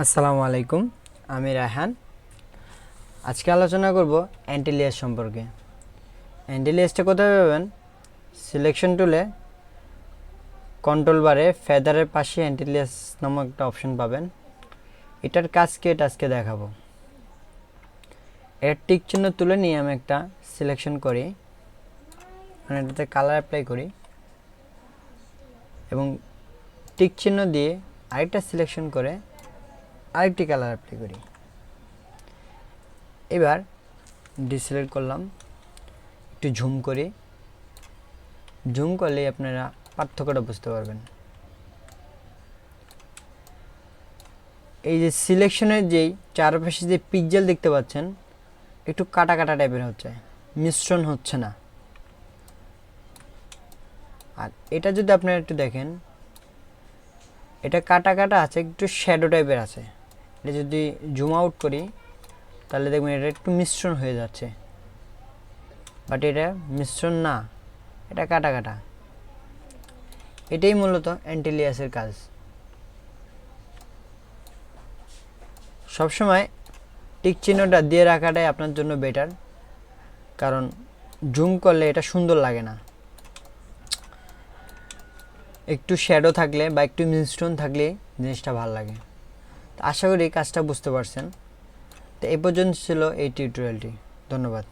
আসসালামু আলাইকুম, আমি রায়হান। আজকে আলোচনা করব অ্যান্টিলিয়াস সম্পর্কে। অ্যান্টিলিয়াসটা কোথায় পাবেন? সিলেকশন টুলে কন্ট্রোল বারে ফেদারের পাশে অ্যান্টিলিয়াস নামক একটা অপশন পাবেন। এটার কাজ কি? এটা আজকে দেখাবো। এর টিক চিহ্ন তুলে নিয়ে আমি একটা সিলেকশন করি। মানে এটাতে কালার অ্যাপ্লাই করি। এবং টিক চিহ্ন দিয়ে আরেকটা সিলেকশন করে আরেকটি কালার অ্যাপ্লাই করি। এবার ডিসিলেক্ট করলাম, একটু ঝুম করি। ঝুম করলেই আপনারা পার্থক্যটা বুঝতে পারবেন। এই যে সিলেকশনের যেই চারপাশে যে পিকজেল দেখতে পাচ্ছেন, একটু কাটা কাটা টাইপের হচ্ছে, মিশ্রণ হচ্ছে না। আর এটা যদি আপনারা একটু দেখেন, এটা কাটা কাটা আছে, একটু শ্যাডো টাইপের আছে। এটা যদি জুম আউট করি, তাহলে দেখবেন এটা একটু মিশ্রণ হয়ে যাচ্ছে। বাট এটা মিশ্রণ না, এটা কাটা কাটা। এটাই মূলত অ্যান্টিলিয়াসের কাজ। সবসময় টিক চিহ্নটা দিয়ে রাখাটাই আপনার জন্য বেটার কারণ জুম করলে এটা সুন্দর লাগে না। একটু শ্যাডো থাকলে বা একটু মিনস্টোন থাকলে জিনিসটা ভালো লাগে। আশা করি কাজটা বুঝতে পারছেন। তো এ পর্যন্ত ছিল এই টিউটোরিয়ালটি। ধন্যবাদ।